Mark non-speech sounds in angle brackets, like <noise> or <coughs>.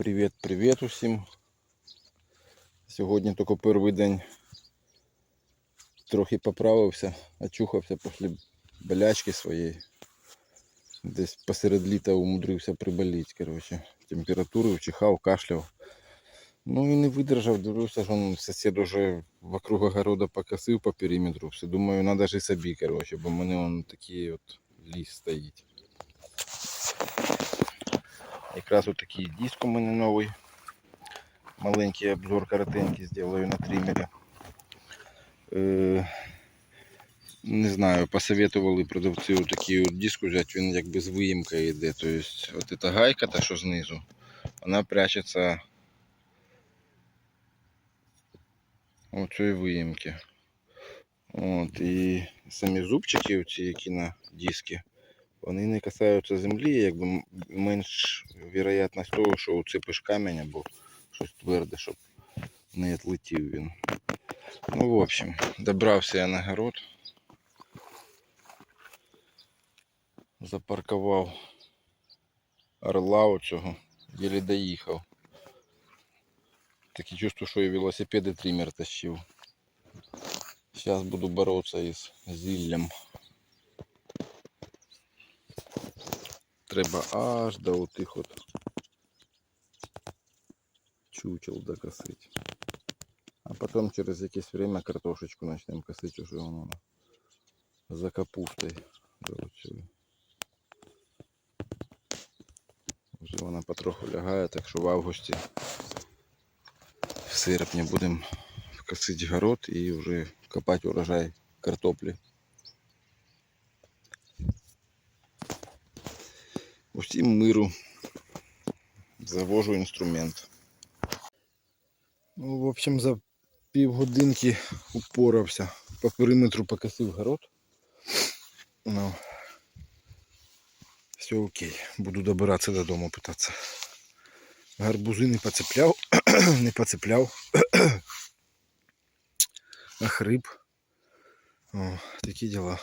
Привіт, привіт усім. Сьогодні тільки перший день трохи поправився, очухався після болячки своєї. Десь посеред літа умудрився приболіти, коротше. Температуру, чихав, кашляв. Ну і не видержав, дивлюся, що сусід уже вокруг огорода покосив по периметру. Все думаю, надо ж і собі, коротше, бо в мене он такий от ліс стоїть. Якраз от такий диск у мене новий. Маленький обзор коротенький зроблю на триммері. Е, не знаю, посоветували продавці такий от диск взяти, він якби з виїмкою йде. Тобто от эта гайка, та що знизу, вона прячеться у цій виїмки. От, і самі зубчики, оці, які на дискі, вони не касаються землі, якби менш вероятність того, що уцепиш камінь або щось тверде, щоб не відлетів він. Ну, в общем, добрався я на город. Запаркував орла оцього, єлі доїхав. Таке чувство, що і велосипеди тример тащив. Зараз буду боротися із зіллям. Треба аж до отих от чучел докосити. А потім через якесь время картошечку почнемо косити уже воно за капустою. Вже вона потроху лягає, так що в августі, в серпні будемо косити город і вже копати урожай картоплі. Усім миру завожу інструмент. Ну, в общем, за півгодинки упорався. По периметру покосив город. Ну, все окей. Буду добиратися додому питатися. Гарбузи не поцепляв, <coughs> не поцепляв. Охрип. <coughs> О, такі діла.